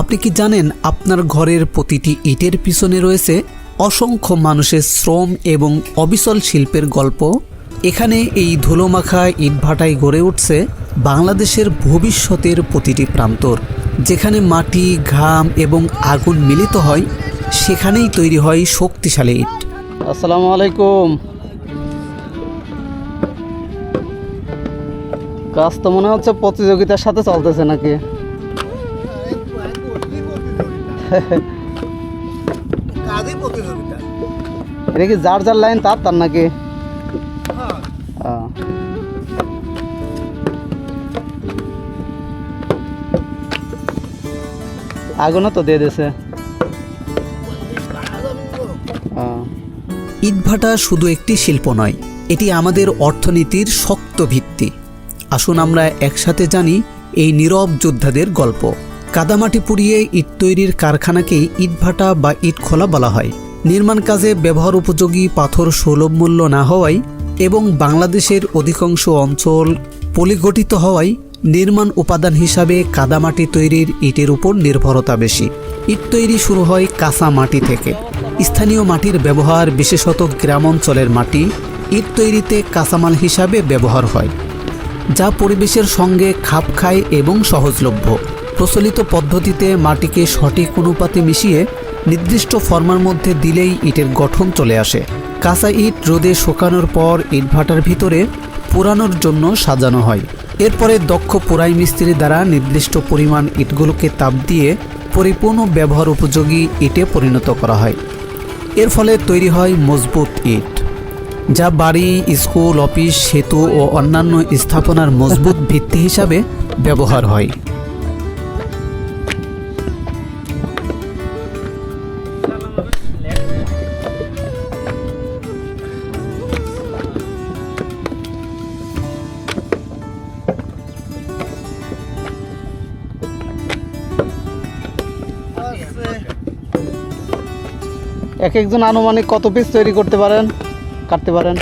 আপনি কি জানেন আপনার ঘরের প্রতিটি ইটের পিছনে রয়েছে অসংখ্য মানুষের শ্রম এবং অবিচল শিল্পের গল্প? এখানে এই ধুলোমাখা ইটভাটায় গড়ে উঠছে বাংলাদেশের ভবিষ্যতের প্রতিটি প্রান্তর। যেখানে মাটি, ঘাম এবং আগুন মিলিত হয়, সেখানেই তৈরি হয় শক্তিশালী ইট। আসসালামু আলাইকুম। কাজ তো মনে হচ্ছে প্রতিযোগিতার সাথে চলতেছে নাকি? প্রতিযোগিতা। এটা কি যার যার লাইন তার তার নাকি? হ্যাঁ। আগুনও তো দিয়ে দিয়েছে ইটভাটা শুধু একটি শিল্প নয় এটি আমাদের অর্থনীতির শক্ত ভিত্তি। আসুন আমরা একসাথে জানি এই নীরব যোদ্ধাদের গল্প। কাদামাটি পুড়িয়ে ইট তৈরির কারখানাকেই ইটভাটা বা ইট খোলা বলা হয়। নির্মাণ কাজে ব্যবহার উপযোগী পাথর সুলভ মূল্য না হওয়ায় এবং বাংলাদেশের অধিকাংশ অঞ্চল পলিগঠিত হওয়ায় নির্মাণ উপাদান হিসাবে কাদামাটি তৈরির ইটের উপর নির্ভরতা বেশি। ইট তৈরি শুরু হয় কাঁচা মাটি থেকে। স্থানীয় মাটির ব্যবহার, বিশেষত গ্রাম অঞ্চলের মাটি, ইট তৈরিতে কাঁচামাল হিসাবে ব্যবহার হয়, যা পরিবেশের সঙ্গে খাপ খায় এবং সহজলভ্য। প্রচলিত পদ্ধতিতে মাটিকে সঠিক অনুপাতে মিশিয়ে নির্দিষ্ট ফর্মার মধ্যে দিলেই ইটের গঠন চলে আসে। কাঁচা ইট রোদে শুকানোর পর ইটভাটার ভিতরে পোড়ানোর জন্য সাজানো হয়। এরপরে দক্ষ পোড়াই মিস্ত্রি দ্বারা নির্দিষ্ট পরিমাণ ইটগুলোকে তাপ দিয়ে পরিপূর্ণ ব্যবহার উপযোগী ইটে পরিণত করা হয়। এর ফলে তৈরি হয় মজবুত ইট, যা বাড়ি, স্কুল, অফিস, সেতু ও অন্যান্য স্থাপনার মজবুত ভিত্তি হিসাবে ব্যবহার হয়। এক একজন আনুমানিক কত পিস তৈরি করতে পারেন? কাটতে পারেন।